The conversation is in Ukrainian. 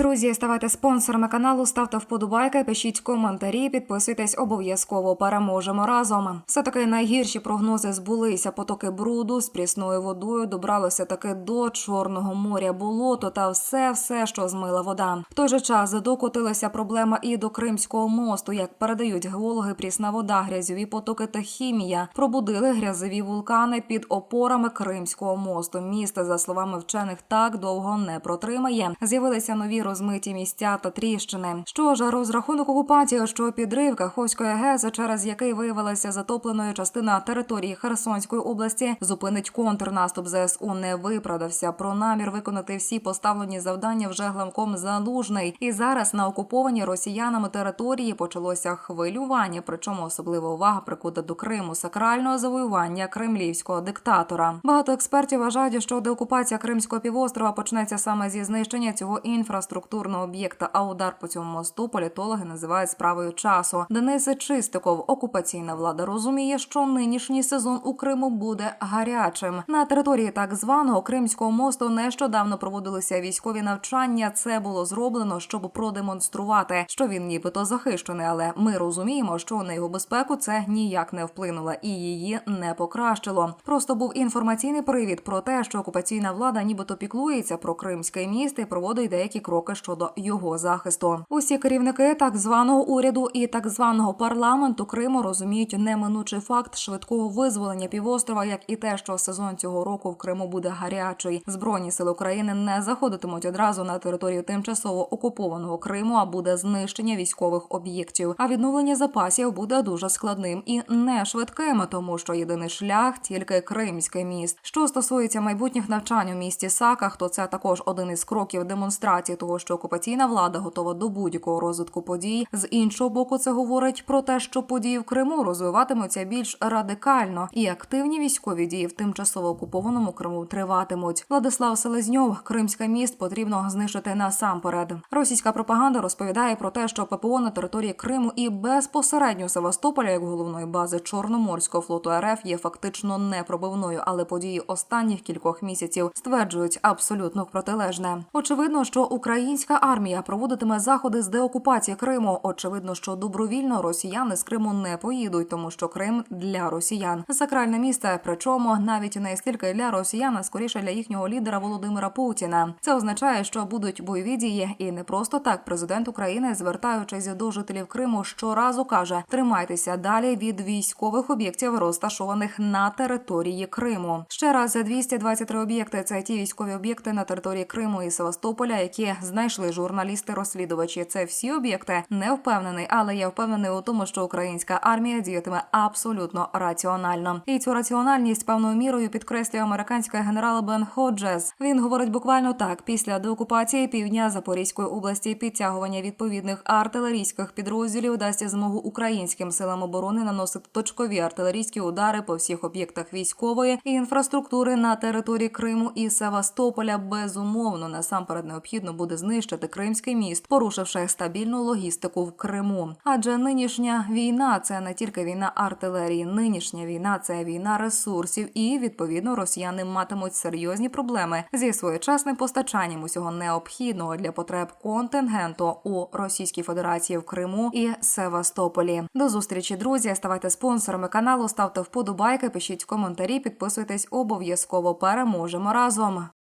Друзі, ставайте спонсорами каналу, ставте вподобайки, пишіть коментарі, підписуйтесь обов'язково. Переможемо разом. Все таки найгірші прогнози збулися. Потоки бруду з прісною водою добралися таки до Чорного моря, болото та все, все, що змила вода. В той же час докотилася проблема і до Кримського мосту. Як передають геологи, прісна вода, грязьові потоки та хімія пробудили грязові вулкани під опорами Кримського мосту. Місто, за словами вчених, так довго не протримає. З'явилися нові розмиті місця та тріщини. Що ж, розрахунок окупації, що підрив Каховської ГЕС, через який виявилася затопленою частина території Херсонської області, зупинить контрнаступ ЗСУ не виправдався. Про намір виконати всі поставлені завдання вже главком залужний. І зараз на окупованій росіянами території почалося хвилювання. Причому особлива увага прикута до Криму, сакрального завоювання кремлівського диктатора. Багато експертів вважають, що деокупація Кримського півострова почнеться саме зі знищення цього інфраструктурного об'єкта. А удар по цьому мосту політологи називають справою часу. Денис Чистиков, окупаційна влада, розуміє, що нинішній сезон у Криму буде гарячим. На території так званого Кримського мосту нещодавно проводилися військові навчання. Це було зроблено, щоб продемонструвати, що він нібито захищений. Але ми розуміємо, що на його безпеку це ніяк не вплинуло і її не покращило. Просто був інформаційний привід про те, що окупаційна влада нібито піклується про кримське місто і проводить деякі кроки щодо його захисту. Усі керівники так званого уряду і так званого парламенту Криму розуміють неминучий факт швидкого визволення півострова, як і те, що сезон цього року в Криму буде гарячий. Збройні сили України не заходитимуть одразу на територію тимчасово окупованого Криму, а буде знищення військових об'єктів. А відновлення запасів буде дуже складним і не швидким, тому що єдиний шлях тільки Кримський міст. Що стосується майбутніх навчань у місті Саках, то це також один із кроків демонстрації того, що окупаційна влада готова до будь-якого розвитку подій. З іншого боку, це говорить про те, що події в Криму розвиватимуться більш радикально, і активні військові дії в тимчасово окупованому Криму триватимуть. Владислав Селезньов, Кримський міст потрібно знищити насамперед. Російська пропаганда розповідає про те, що ППО на території Криму і безпосередньо Севастополя, як головної бази Чорноморського флоту РФ, є фактично непробивною, але події останніх кількох місяців стверджують абсолютно протилежне. Очевидно, що українська армія проводитиме заходи з деокупації Криму. Очевидно, що добровільно росіяни з Криму не поїдуть, тому що Крим для росіян сакральне місце. Причому навіть не стільки для росіян, а скоріше для їхнього лідера Володимира Путіна. Це означає, що будуть бойові дії, і не просто так. Президент України, звертаючись до жителів Криму, щоразу каже: тримайтеся далі від військових об'єктів, розташованих на території Криму. Ще раз 223 об'єкти. Це ті військові об'єкти на території Криму і Севастополя, які знайшли журналісти-розслідувачі. Це всі об'єкти не впевнений, але я впевнений у тому, що українська армія діятиме абсолютно раціонально. І цю раціональність певною мірою підкреслює американський генерал Бен Ходжес. Він говорить буквально так: після деокупації півдня Запорізької області підтягування відповідних артилерійських підрозділів дасть змогу українським силам оборони наносити точкові артилерійські удари по всіх об'єктах військової і інфраструктури на території Криму і Севастополя. Безумовно, насамперед необхідно буде знищити Кримський міст, порушивши стабільну логістику в Криму. Адже нинішня війна це не тільки війна артилерії, нинішня війна це війна ресурсів, і відповідно росіяни матимуть серйозні проблеми зі своєчасним постачанням усього необхідного для потреб контингенту у Російській Федерації в Криму і Севастополі. До зустрічі, друзі. Ставайте спонсорами каналу, ставте вподобайки, пишіть коментарі, підписуйтесь обов'язково. Переможемо разом.